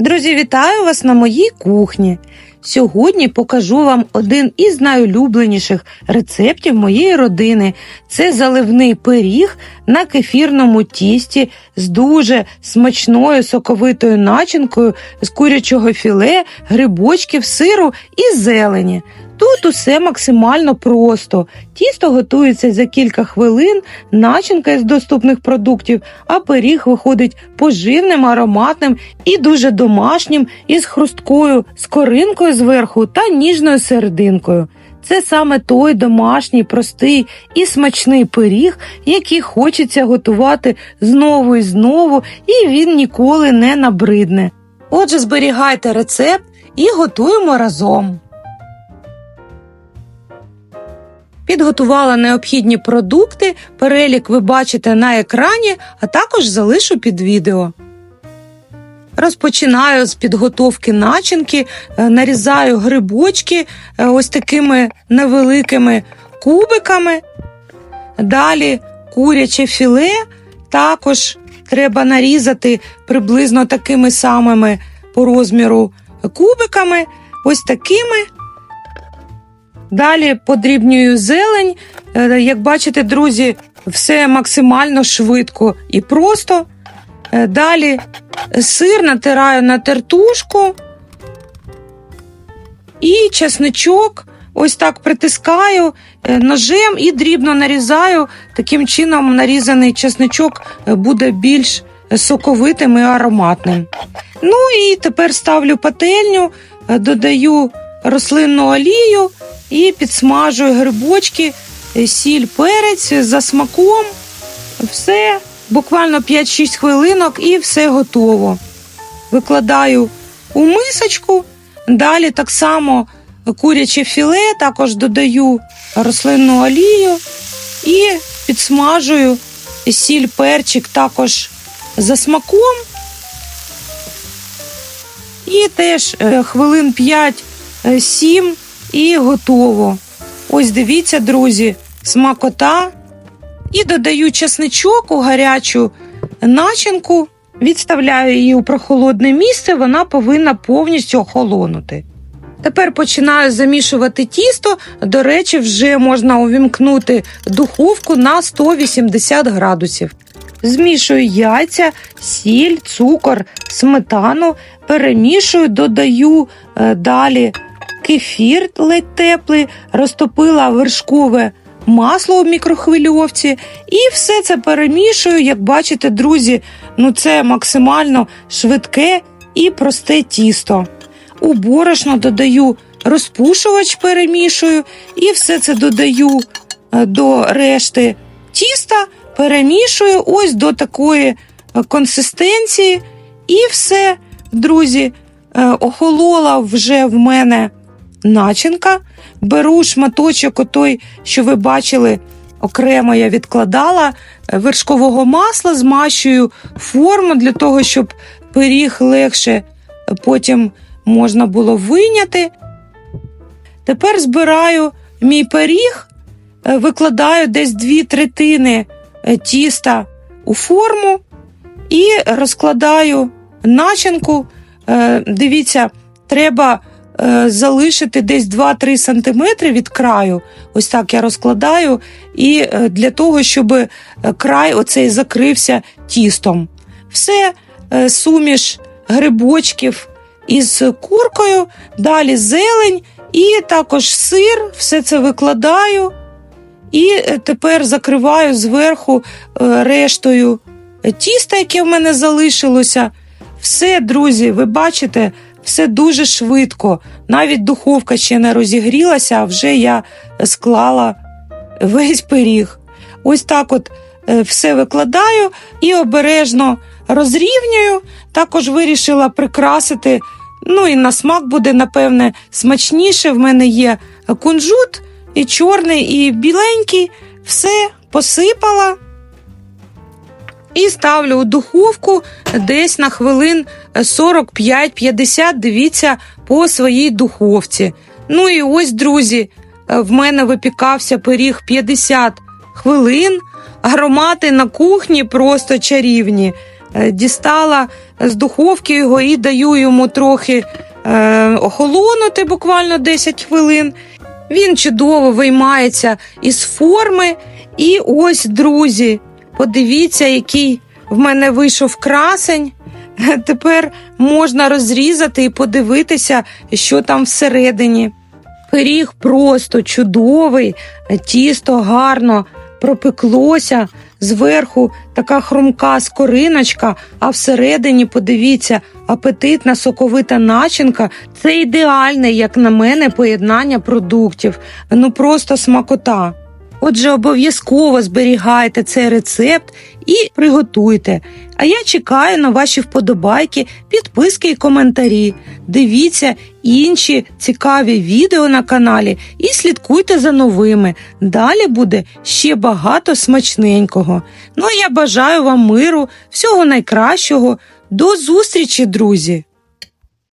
Друзі, вітаю вас на моїй кухні. Сьогодні покажу вам один із найулюбленіших рецептів моєї родини. Це заливний пиріг на кефірному тісті з дуже смачною соковитою начинкою з курячого філе, грибочків, сиру і зелені. Тут усе максимально просто. Тісто готується за кілька хвилин, начинка із доступних продуктів, а пиріг виходить поживним, ароматним і дуже домашнім, із хрусткою скоринкою зверху та ніжною серединкою. Це саме той домашній, простий і смачний пиріг, який хочеться готувати знову і знову, і він ніколи не набридне. Отже, зберігайте рецепт і готуємо разом. Підготувала необхідні продукти, перелік ви бачите на екрані, а також залишу під відео. Розпочинаю з підготовки начинки, е, нарізаю грибочки е, ось такими невеликими кубиками. Далі куряче філе також треба нарізати приблизно такими самими по розміру кубиками, ось такими. Далі подрібнюю зелень. Е, Як бачите, друзі, все максимально швидко і просто. Е, Далі сир натираю на тертушку і чесничок ось так притискаю е, ножем і дрібно нарізаю. Таким чином нарізаний чесничок буде більш соковитим і ароматним. Ну і тепер ставлю пательню, додаю рослинну олію і підсмажую грибочки, е, сіль, перець за смаком. Все, буквально 5-6 хвилинок і все готово. Викладаю у мисочку, далі так само куряче філе, також додаю рослинну олію і підсмажую сіль, перчик також за смаком. І теж е, хвилин 5-7 і готово. Ось дивіться, друзі, смакота. І додаю чесничок у гарячу начинку, відставляю її у прохолодне місце, вона повинна повністю охолонути. Тепер починаю замішувати тісто. До речі, вже можна увімкнути духовку на 180 градусів. Змішую яйця, сіль, цукор, сметану, перемішую, додаю е, далі кефір ледь теплий, розтопила вершкове масло в мікрохвильовці і все це перемішую. Як бачите, друзі, ну це максимально швидке і просте тісто. У борошно додаю розпушувач, перемішую, і все це додаю е, до решти тіста, перемішую ось до такої е, консистенції. І все, друзі, е, охолола вже в мене начинка. Беру шматочок, отой, що ви бачили, окремо я відкладала е, вершкового масла, змащую форму для того, щоб пиріг легше е, потім можна було вийняти. Тепер збираю мій пиріг, е, викладаю десь дві третини тіста у форму і розкладаю начинку. Дивіться, треба залишити десь 2-3 см від краю. Ось так я розкладаю, і е, для того, щоб е, край оцей закрився тістом. Все, е, суміш грибочків із куркою, далі зелень і також сир, все це викладаю. І е, тепер закриваю зверху е, рештою тіста, яке в мене залишилося. Все, друзі, ви бачите, все дуже швидко. Навіть духовка ще не розігрілася, а вже я склала весь пиріг. Ось так от е, все викладаю і обережно розрівнюю. Також вирішила прикрасити. Ну і на смак буде, напевне, смачніше. В мене є кунжут і чорний, і біленький. Все посипала. І ставлю у духовку десь на хвилин 45-50, дивіться, по своїй духовці. Ну і ось, друзі, в мене випікався пиріг 50 хвилин, аромати на кухні просто чарівні. е, дістала з духовки його і даю йому трохи е, охолонути, буквально 10 хвилин. Він чудово виймається із форми. І ось, друзі, подивіться, який в мене вийшов красень. Тепер можна розрізати і подивитися, що там всередині. Пиріг просто чудовий, тісто гарно пропеклося, зверху така хрумка скориночка, а всередині, подивіться, апетитна соковита начинка. Це ідеальне, як на мене, поєднання продуктів. Ну просто смакота. Отже, обов'язково зберігайте цей рецепт і приготуйте. А я чекаю на ваші вподобайки, підписки і коментарі. Дивіться інші цікаві відео на каналі і слідкуйте за новими. Далі буде ще багато смачненького. Ну а я бажаю вам миру, всього найкращого. До зустрічі, друзі!